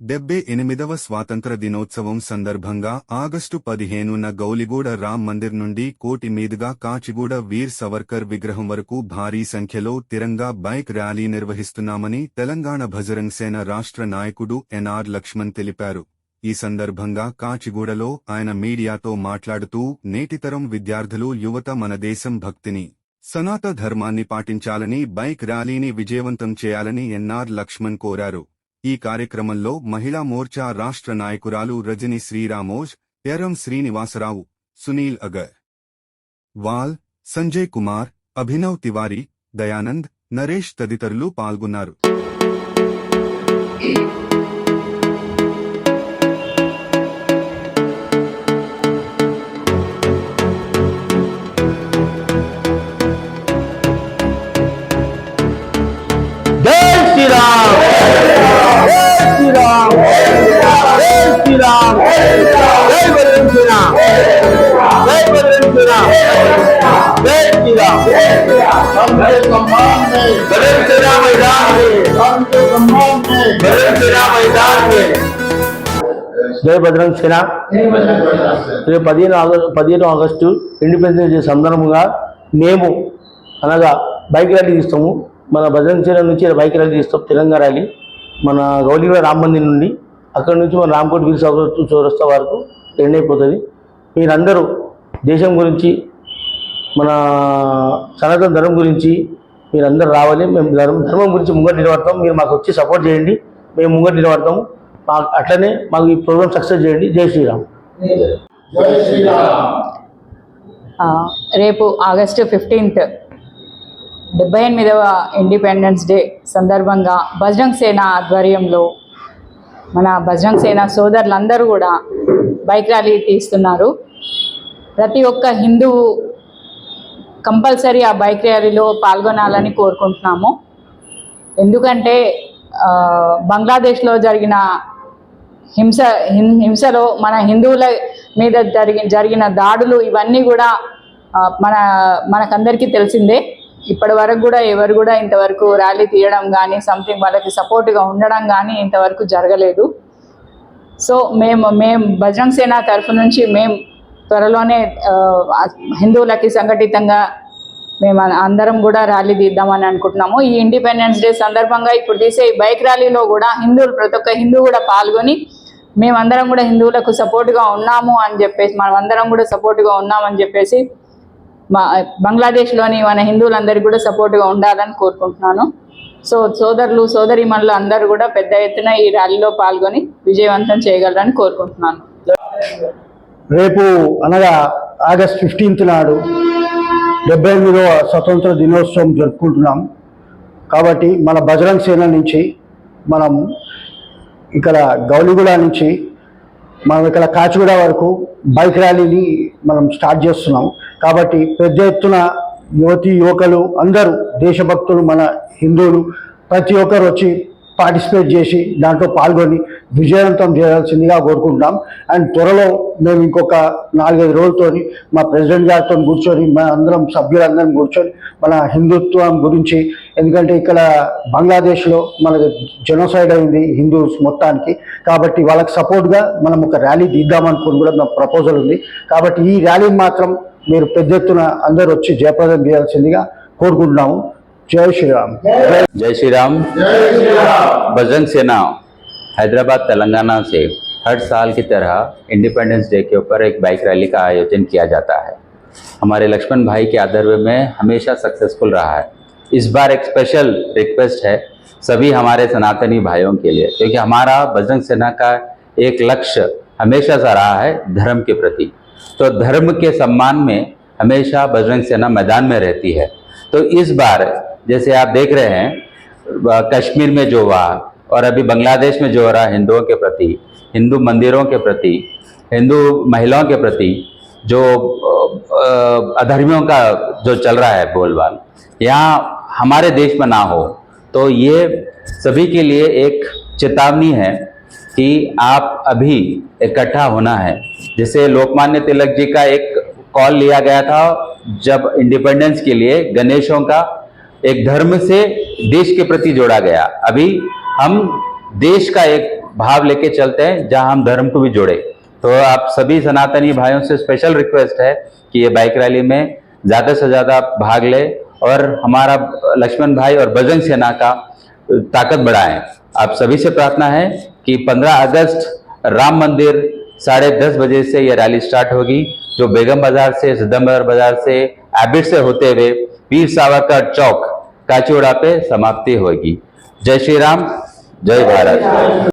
డెబ్బై ఎనిమిదవ స్వాతంత్ర దినోత్సవం సందర్భంగా ఆగస్టు పదిహేనున గౌలిగూడ రామ్ మందిర్ నుండి కోటి మీదుగా కాచిగూడ వీర్ సవర్కర్ విగ్రహం వరకు భారీ సంఖ్యలో తిరంగా బైక్ ర్యాలీ నిర్వహిస్తున్నామని తెలంగాణ భజరంగ్ సేన రాష్ట్ర నాయకుడు ఎన్ఆర్ లక్ష్మణ్ తెలిపారు. ఈ సందర్భంగా కాచిగూడలో ఆయన మీడియాతో మాట్లాడుతూ నేటితరం విద్యార్థులు యువత మన దేశం భక్తిని సనాత ధర్మాన్ని పాటించాలని బైక్ ర్యాలీని విజయవంతం చేయాలని ఎన్ఆర్ లక్ష్మణ్ కోరారు. ఈ కార్యక్రమంలో మహిళా మోర్చా రాష్ట్ర నాయకురాలు రజని శ్రీరామోజ్ ఎరం శ్రీనివాసరావు సునీల్ అగర్ వాల్ సంజయ్ కుమార్ అభినవ్ తివారీ దయానంద్ నరేష్ తదితరులు పాల్గొన్నారు. బలరాం శ్రీరామ్ मैदान में बलराम శ్రీరామ్ मैदान में జై బజరంగ్ సేన రేపు పదిహేను ఆగస్టు పదిహేను ఆగస్టు ఇండిపెండెన్స్ డే సందర్భంగా మేము అనగా బైక్ ర్యాలీ తీస్తాము మన బజరంగ్ సేన నుంచి బైక్ ర్యాలీ తీస్తాం తెలంగాణ ర్యాలీ మన గౌలీగూడ రామ్ మందిర్ నుండి అక్కడ నుంచి మన రామ్కోట్ వీల్ చౌరస్తా చౌరస్తా వరకు ఎండ్ అయిపోతుంది మీరందరూ దేశం గురించి మన సనాతన ధర్మం గురించి మీరందరూ రావాలి. మేము ధర్మం ధర్మం గురించి ముంగట నిలబడతాం. మీరు మాకు వచ్చి సపోర్ట్ చేయండి. మేము ముంగట నిలబడతాము. మా అట్లనే మాకు ఈ ప్రోగ్రామ్ సక్సెస్ చేయండి. జై శ్రీరామ్. ఆ, రేపు ఆగస్టు ఫిఫ్టీన్త్ డెబ్బై ఎనిమిదవ ఇండిపెండెన్స్ డే సందర్భంగా బజరంగ్ సేన ఆధ్వర్యంలో మన బజరంగ్ సేన సోదరులందరూ కూడా బైక్ ర్యాలీ తీస్తున్నారు. ప్రతి ఒక్క హిందువు కంపల్సరీ ఆ బైక్ ర్యాలీలో పాల్గొనాలని కోరుకుంటున్నాము. ఎందుకంటే బంగ్లాదేశ్లో జరిగిన హింస హిం- హింసలో మన హిందువుల మీద జరిగిన జరిగిన దాడులు ఇవన్నీ కూడా మన మనకందరికీ తెలిసిందే. ఇప్పటి వరకు కూడా ఎవరు కూడా ఇంతవరకు ర్యాలీ తీయడం కానీ సంథింగ్ వాళ్ళకి సపోర్ట్గా ఉండడం కానీ ఇంతవరకు జరగలేదు. సో మేము మేము బజరంగ్ సేన తరఫు నుంచి మేము త్వరలోనే హిందువులకి సంఘటితంగా మేము అందరం కూడా ర్యాలీ తీద్దామని అనుకుంటున్నాము. ఈ ఇండిపెండెన్స్ డే సందర్భంగా ఇప్పుడు తీసే ఈ బైక్ ర్యాలీలో కూడా హిందువులు ప్రతి ఒక్క హిందువు కూడా పాల్గొని మేమందరం కూడా హిందువులకు సపోర్ట్గా ఉన్నాము అని చెప్పేసి మనం అందరం కూడా సపోర్ట్గా ఉన్నామని చెప్పేసి మా బంగ్లాదేశ్లోని మన హిందువులందరికీ కూడా సపోర్ట్గా ఉండాలని కోరుకుంటున్నాను. సో సోదరులు సోదరిమణులు అందరూ కూడా పెద్ద ఎత్తున ఈ ర్యాలీలో పాల్గొని విజయవంతం చేయగలరని కోరుకుంటున్నాను. రేపు అనగా ఆగస్ట్ ఫిఫ్టీన్త్ నాడు డెబ్బై ఎనిమిదవ స్వతంత్ర దినోత్సవం జరుపుకుంటున్నాం. కాబట్టి మన బజరంగ్ సేన నుంచి మనం ఇక్కడ గౌలిగూడ నుంచి మనం ఇక్కడ కాచిగూడ వరకు బైక్ ర్యాలీని మనం స్టార్ట్ చేస్తున్నాం. కాబట్టి పెద్ద ఎత్తున యువతి యువకులు అందరూ దేశభక్తులు మన హిందువులు ప్రతి ఒక్కరు వచ్చి పార్టిసిపేట్ చేసి దాంట్లో పాల్గొని విజయవంతం చేయాల్సిందిగా కోరుకుంటున్నాం. అండ్ త్వరలో మేము ఇంకొక నాలుగైదు రోజులతోని మా ప్రెసిడెంట్ గారితో కూర్చొని మన అందరం సభ్యులందరం కూర్చొని మన హిందుత్వం గురించి ఎందుకంటే ఇక్కడ బంగ్లాదేశ్లో మన జెనోసైడ్ అయింది హిందూస్ మొత్తానికి. కాబట్టి వాళ్ళకి సపోర్ట్గా మనం ఒక ర్యాలీ తీద్దామనుకుని కూడా మా ప్రపోజల్ ఉంది. కాబట్టి ఈ ర్యాలీ మాత్రం మీరు పెద్ద ఎత్తున అందరూ వచ్చి జయప్రదం చేయాల్సిందిగా కోరుకుంటున్నాము. जय श्री राम जय श्री राम बजरंग सेना हैदराबाद, तेलंगाना से हर साल की तरह इंडिपेंडेंस डे के ऊपर एक बाइक रैली का आयोजन किया जाता है। हमारे लक्ष्मण भाई के आदर में हमेशा सक्सेसफुल रहा है। इस बार एक स्पेशल रिक्वेस्ट है सभी हमारे सनातनी भाइयों के लिए, क्योंकि हमारा बजरंग सेना का एक लक्ष्य हमेशा सा रहा है धर्म के प्रति। तो धर्म के सम्मान में हमेशा बजरंग सेना मैदान में रहती है। तो इस बार जैसे आप देख रहे हैं कश्मीर में जो हुआ और अभी बांग्लादेश में जो हो रहा है हिंदुओं के प्रति, हिंदू मंदिरों के प्रति, हिंदू महिलाओं के प्रति जो अधर्मियों का जो चल रहा है बोलबाल, यहाँ हमारे देश में ना हो तो ये सभी के लिए एक चेतावनी है कि आप अभी इकट्ठा होना है। जैसे लोकमान्य तिलक जी का एक कॉल लिया गया था जब इंडिपेंडेंस के लिए गणेशों का एक धर्म से देश के प्रति जोड़ा गया। अभी हम देश का एक भाव लेके चलते हैं, जहाँ हम धर्म को भी जोड़े। तो आप सभी सनातनी भाइयों से स्पेशल रिक्वेस्ट है कि ये बाइक रैली में ज़्यादा से ज़्यादा भाग ले और हमारा लक्ष्मण भाई और बजरंग सेना का ताकत बढ़ाएँ। आप सभी से प्रार्थना है कि 15 अगस्त राम मंदिर साढ़े दस बजे से यह रैली स्टार्ट होगी, जो बेगम बाज़ार से सिद्धम्बर बाज़ार से एबिट से होते हुए वीर सावरकर चौक काचीवाड़ा पे समाप्ति होगी जय श्री राम जय भारत